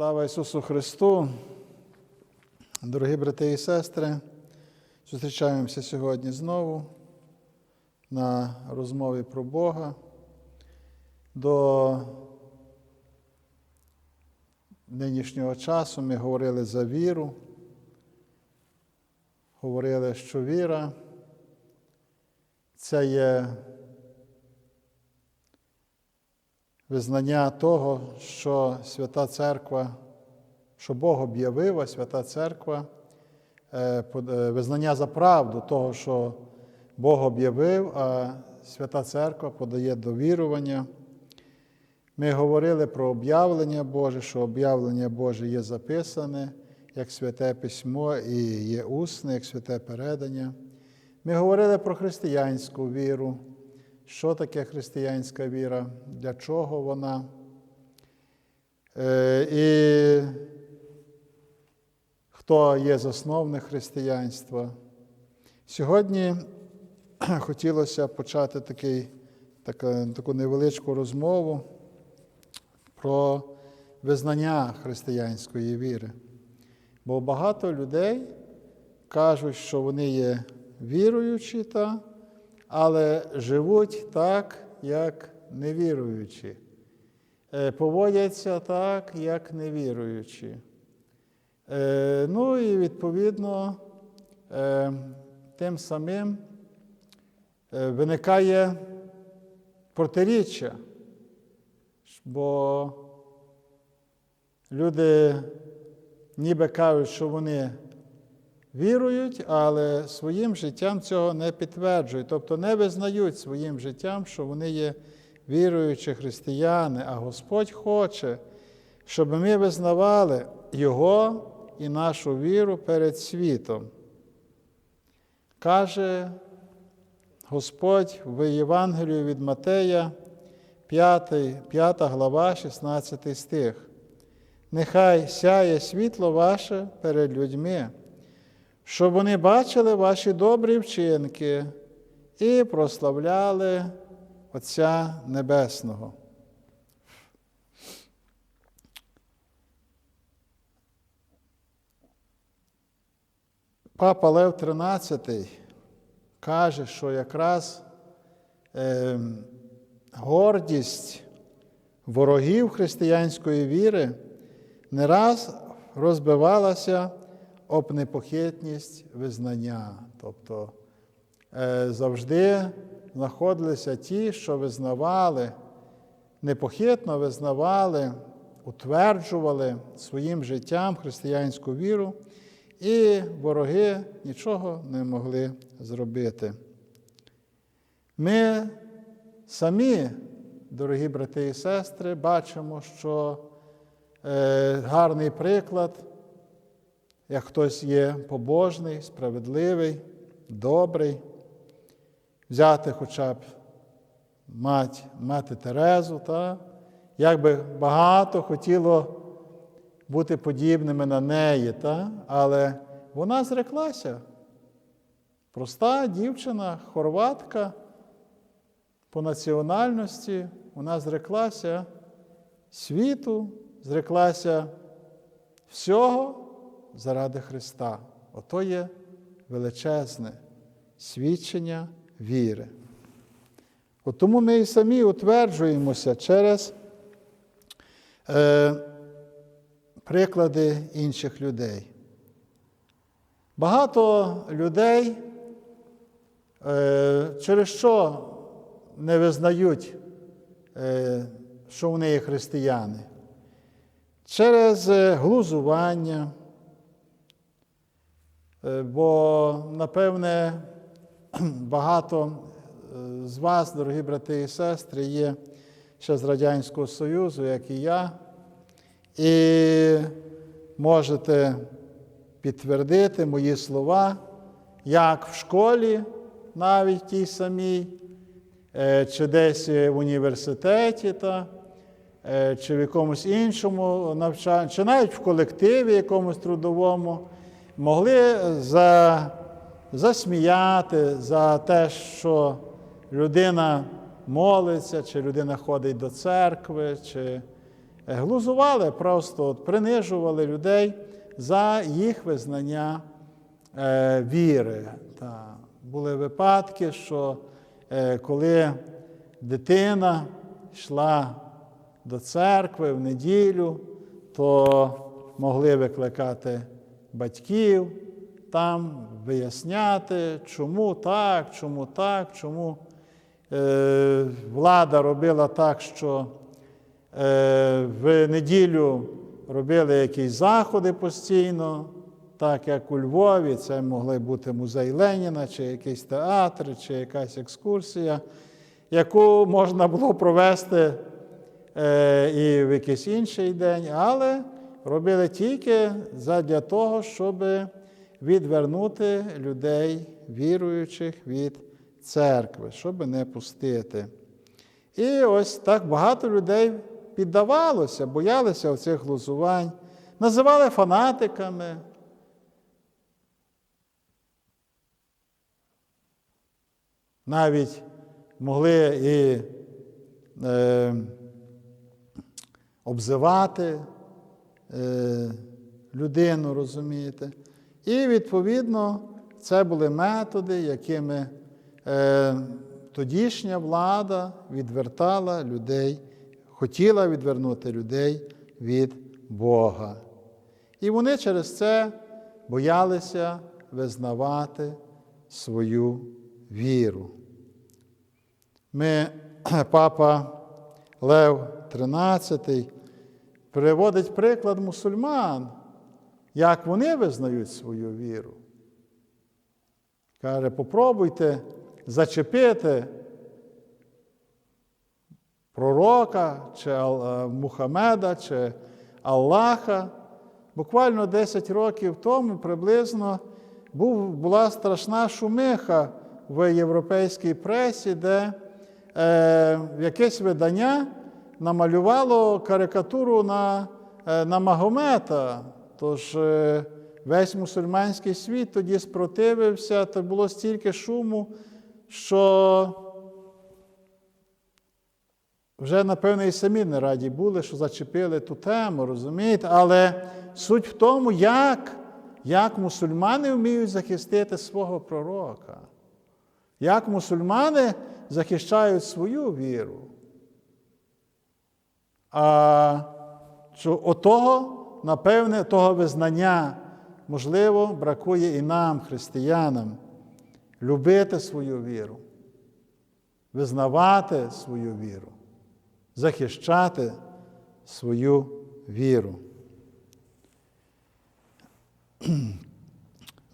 Слава Ісусу Христу! Дорогі брати і сестри, зустрічаємося сьогодні знову на розмові про Бога. До нинішнього часу ми говорили за віру, говорили, що віра це є визнання того, що Свята Церква, що Бог об'явив, а Свята Церква, е, е, визнання за правду того, що Бог об'явив, а Свята Церква подає довірування. Ми говорили про об'явлення Боже, що об'явлення Боже є записане як святе письмо і є усне, як святе передання. Ми говорили про християнську віру, що таке християнська віра, для чого вона. Е, І хто є засновник християнства. Сьогодні хотілося почати такий, така, таку невеличку розмову про визнання християнської віри. Бо багато людей кажуть, що вони є віруючі, та, але живуть так, як невіруючі, Е, поводяться так, як невіруючі. Е, Ну і відповідно е, тим самим виникає протиріччя, бо люди ніби кажуть, що вони вірують, але своїм життям цього не підтверджують, тобто не визнають своїм життям, що вони є віруючі християни, а Господь хоче, щоб ми визнавали Його і нашу віру перед світом. Каже Господь в Євангелію від Матея, 5, 5 глава, 16 стих. Нехай сяє світло ваше перед людьми, щоб вони бачили ваші добрі вчинки і прославляли Отця Небесного. Папа Лев XIII каже, що якраз е, гордість ворогів християнської віри не раз розбивалася об непохитність визнання. Тобто е, завжди знаходилися ті, що визнавали, непохитно визнавали, утверджували своїм життям християнську віру, і вороги нічого не могли зробити. Ми самі, дорогі брати і сестри, бачимо, що е, гарний приклад, як хтось є побожний, справедливий, добрий, взяти хоча б мать, мати Терезу, та, як би багато хотіло бути подібними на неї, та, але вона зреклася. Проста дівчина, хорватка по національності, вона зреклася світу, зреклася всього заради Христа. Ото є величезне свідчення віри. От тому ми і самі утверджуємося через е, приклади інших людей. Багато людей, е, через що не визнають, е, що вони є християни? Через е, глузування, бо, напевне, багато е, з вас, дорогі брати і сестри, є ще з Радянського Союзу, як і я, і можете підтвердити мої слова, як в школі, навіть тій самій, е, чи десь в університеті, та, е, чи в якомусь іншому навчанні, чи навіть в колективі якомусь трудовому, могли за, засміяти за те, що людина молиться, чи людина ходить до церкви, чи е, глузували, просто от, принижували людей за їх визнання е, віри. Та, були випадки, що е, коли дитина йшла до церкви в неділю, то могли викликати батьків, там виясняти, чому так, чому так, чому е, влада робила так, що е, в неділю робили якісь заходи постійно, так як у Львові, це могли бути музей Леніна, чи якийсь театр, чи якась екскурсія, яку можна було провести е, і в якийсь інший день, але робили тільки для того, щоб відвернути людей, віруючих від церкви, щоб не пустити. І ось так багато людей піддавалося, боялися оцих глузувань, називали фанатиками. Навіть могли і е, обзивати людину, розумієте. І, відповідно, це були методи, якими е, тодішня влада відвертала людей, хотіла відвернути людей від Бога. І вони через це боялися визнавати свою віру. Ми, папа Лев XIII приводить приклад мусульман, як вони визнають свою віру. Каже, попробуйте зачепити пророка, чи Мухаммеда, чи Аллаха. Буквально 10 років тому приблизно була страшна шумиха в європейській пресі, де е, якесь видання намалювало карикатуру на, е, на Магомета. Тож е, весь мусульманський світ тоді спротивився, то було стільки шуму, що вже, напевно, і самі не раді були, що зачепили ту тему, розумієте? Але суть в тому, як, як мусульмани вміють захистити свого пророка, як мусульмани захищають свою віру. А отого, напевне, того визнання, можливо, бракує і нам, християнам, любити свою віру, визнавати свою віру, захищати свою віру.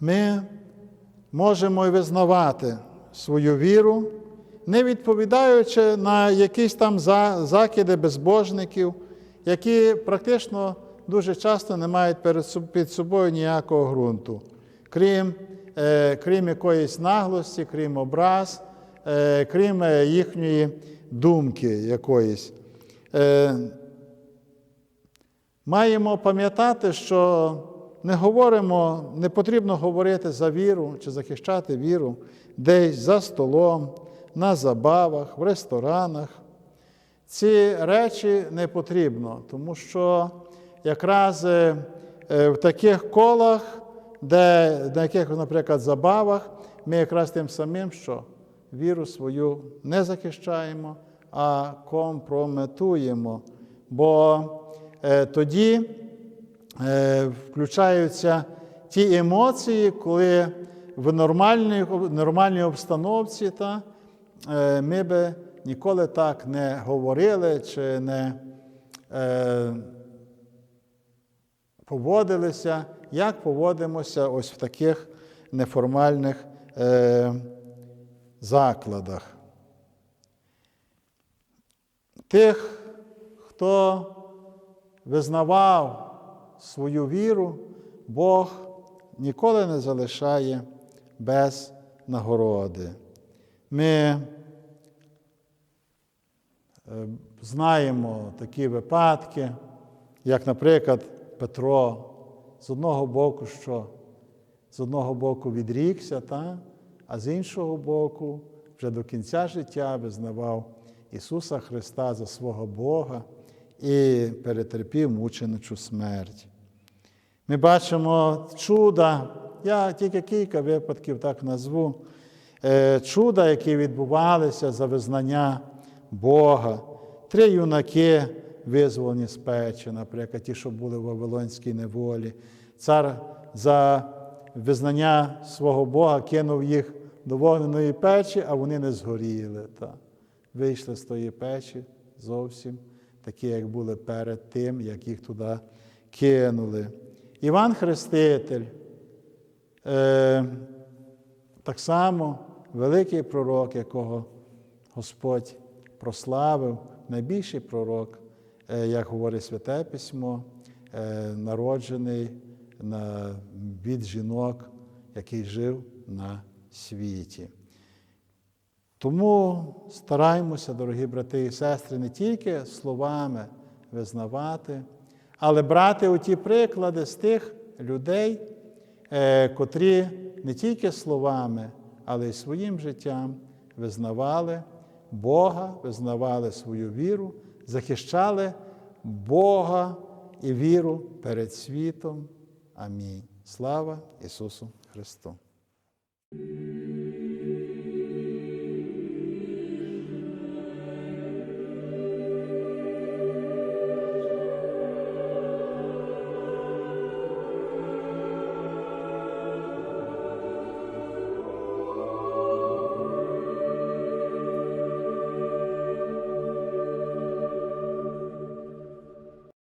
Ми можемо і визнавати свою віру, не відповідаючи на якісь там закиди безбожників, які практично дуже часто не мають під собою ніякого ґрунту, крім е, крім якоїсь наглості, крім образ, е, крім їхньої думки якоїсь. Е, маємо пам'ятати, що не говоримо, не потрібно говорити за віру чи захищати віру десь за столом, на забавах, в ресторанах. Ці речі не потрібно, тому що якраз е, в таких колах, де, на яких, наприклад, забавах, ми якраз тим самим, що віру свою не захищаємо, а компрометуємо. Бо е, тоді е, включаються ті емоції, коли в нормальній нормальній обстановці та, е, ми би ніколи так не говорили чи не е, поводилися, як поводимося ось в таких неформальних е, закладах. Тих, хто визнавав свою віру, Бог ніколи не залишає без нагороди. Ми е, знаємо такі випадки, як, наприклад, Петро з одного боку, що з одного боку відрікся, та? а з іншого боку, вже до кінця життя визнавав Ісуса Христа за свого Бога і перетерпів мученичу смерть. Ми бачимо чуда, я тільки кілька випадків так назву, чуда, які відбувалися за визнання Бога. Три юнаки визволені з печі, наприклад, ті, що були в Вавилонській неволі. Цар за визнання свого Бога кинув їх до вогненої печі, а вони не згоріли. Та. Вийшли з тої печі зовсім такі, як були перед тим, як їх туди кинули. Іван Хреститель, е, так само великий пророк, якого Господь прославив, найбільший пророк, е, як говорить Святе Письмо, е, народжений на, від жінок, який жив на світі. Тому стараємося, дорогі брати і сестри, не тільки словами визнавати, але брати оті приклади з тих людей, е, котрі не тільки словами, але й своїм життям визнавали Бога, визнавали свою віру, захищали Бога і віру перед світом. Амінь. Слава Ісусу Христу!